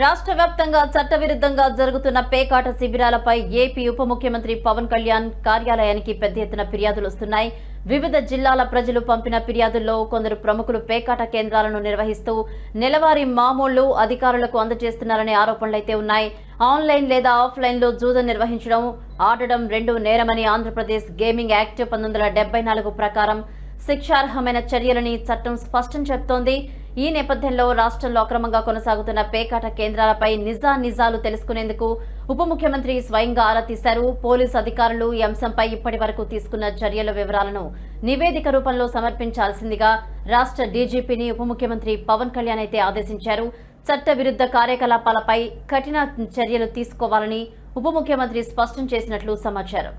రాష్ట్ర వ్యాప్తంగా చట్టవిరుద్ధంగా జరుగుతున్న పేకాట శిబిరాలపై ఏపీ ఉప ముఖ్యమంత్రి పవన్ కళ్యాణ్ కార్యాలయానికి పెద్ద ఎత్తున ఫిర్యాదులు వస్తున్నాయి. వివిధ జిల్లాల ప్రజలు పంపిన ఫిర్యాదుల్లో కొందరు ప్రముఖులు పేకాట కేంద్రాలను నిర్వహిస్తూ నెలవారీ మామూళ్ళు అధికారులకు అందజేస్తున్నారనే ఆరోపణలైతే ఉన్నాయి. ఆన్లైన్ లేదా ఆఫ్లైన్లో జూదం నిర్వహించడం ఆడడం రెండు నేరమని ఆంధ్రప్రదేశ్ గేమింగ్ యాక్ట్ పంతొమ్మిది ప్రకారం శిక్షార్హమైన చర్యలని చట్టం స్పష్టం చెబుతోంది ఈ నేపథ్యంలో రాష్ట్రంలో అక్రమంగా కొనసాగుతున్న పేకాట కేంద్రాలపై నిజా నిజాలు తెలుసుకునేందుకు ఉప ముఖ్యమంత్రి స్వయంగా ఆరా తీశారు. పోలీసు అధికారులు ఈ అంశంపై ఇప్పటి వరకు తీసుకున్న చర్యల వివరాలను నివేదిక రూపంలో సమర్పించాల్సిందిగా రాష్ట్ర డీజీపీని ఉప ముఖ్యమంత్రి పవన్ కళ్యాణ్ అయితే ఆదేశించారు. చట్ట విరుద్ధ కార్యకలాపాలపై కఠిన చర్యలు తీసుకోవాలని ఉప ముఖ్యమంత్రి స్పష్టం చేసినట్లు సమాచారం.